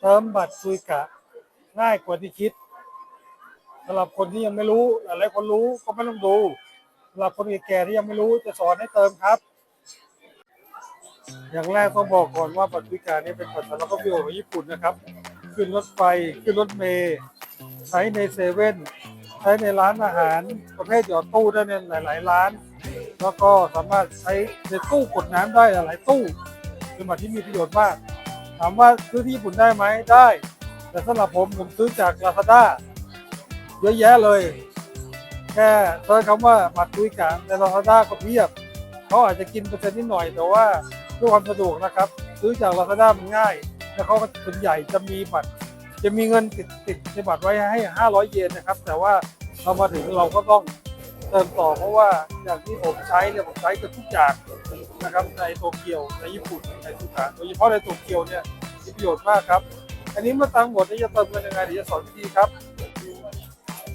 เติมบัตรซุยกะง่ายกว่าที่คิดสำหรับคนที่ยังไม่รู้หลายคนรู้ก็ไม่ต้องดูสำหรับคนแก่ที่ยังไม่รู้จะสอนให้เติมครับ อย่างแรกต้องบอกก่อนว่าบัตรซุยกะนี่เป็นบัตรสำหรับนักท่องเที่ยวของญี่ปุ่นนะครับ ขึ้นรถไฟขึ้นรถเมล์ใช้ในเซเว่นใช้ในร้านอาหารประเภทหยอดตู้ได้ในหลาย ๆ ร้าน แล้วก็สามารถใช้ในตู้กดน้ำได้หลาย ๆ ตู้เป็นบัตรที่มีประโยชน์มาก ถามว่าซื้อที่ญี่ปุ่นได้ไหมได้ แต่สำหรับผมผมซื้อจาก Lazada เยอะแยะเลย แค่เซิร์ชคำว่าบัตรคุยกะใน Lazada ก็เพียบเขาอาจจะกินเปอร์เซ็นต์นิดหน่อย แต่ว่าเพื่อความสะดวกนะครับ ซื้อจาก Lazada มันง่าย แล้วเขาก็ส่วนใหญ่จะมีบัตร จะมีเงินติดติดในบัตรไว้ให้ 500 เยนนะครับ แต่ว่าเรามาถึงเราก็ต้องเติมต่อเพราะว่าอย่างที่ผมใช้เนี่ยผมใช้กับทุกอย่าง นะครับในโตเกียวในญี่ปุ่นในทุกการโดยเฉพาะในโตเกียวเนี่ยมีประโยชน์มากครับ อันนี้เมื่อตังหมดนี่จะเติมเงินยังไงเดี๋ยวจะสอนวิธีครับ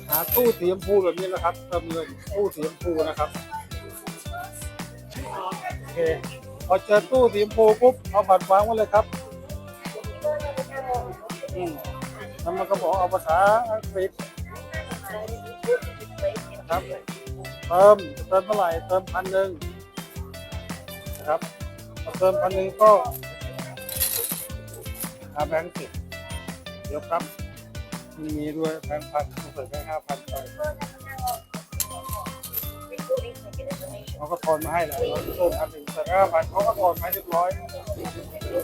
หาตู้สีชมพูแบบนี้นะครับเติมเงินตู้สีชมพูนะครับโอเคพอเจอตู้สีชมพูปุ๊บเอาบัตรวางไว้เลยครับอืมแล้วมันก็บอกเอาภาษาอังกฤษนะครับเติมเติมเท่าไหร่เติมพันหนึ่ง ครับพอเติมพันหนึ่งก็หาแบงค์สิบเดี๋ยวครับ มีด้วยแบงค์พันใส่แค์ห้าพันไปเขาก็ทอนมาให้แล้วเราเติมพันหนึ่งใส่ห้าพันเขาก็ทอนมาเรียบร้อย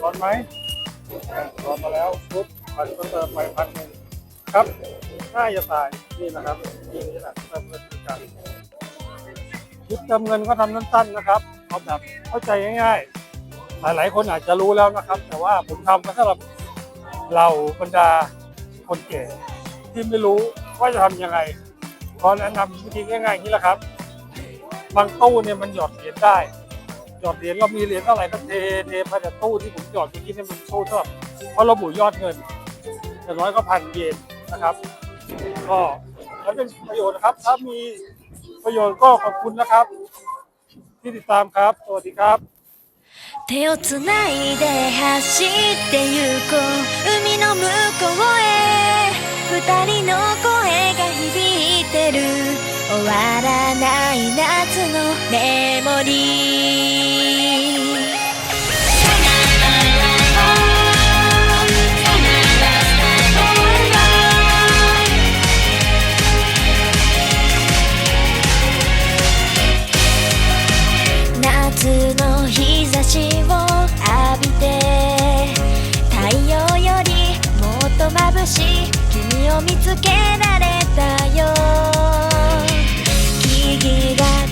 ทอนไหมทอนมาแล้วปุ๊บพันก็เติมไปพันหนึ่งครับง่ายจะตายนี่นะครับนี่นี่แหละเติมเงินกัน ยุดเติมเงินก็ทำสั้นๆนะครับเอาแบบเข้าใจง่ายๆ หลายๆ คนอาจจะรู้แล้วนะครับ แต่ว่าผมทำสำหรับเราบรรดาคนแก่ที่ไม่รู้ว่าจะทำยังไงขอแนะนำวิธีง่ายๆอย่างนี้แหละครับ บางตู้เนี่ยมันหยอดเหรียญได้ หยอดเหรียญเรามีเหรียญเท่าไหร่ก็เทเทภายในตู้ที่ผมหยอดเมื่อกี้เนี่ยมันตู้เท่าไหร่เพราะระบุยอดเงินอย่างน้อยก็พันเยนนะครับ ก็แล้วเป็นประโยชน์นะครับ ถ้ามี ประโยชน์ก็ขอบคุณนะครับ ที่ติดตามครับ สวัสดีครับ手をつないで走ってゆこう海の向こうへ二人の声が響いてる終わらない夏のメモリーの日差しを浴びて太陽よりもっと眩しい君を見つけられたよ木々が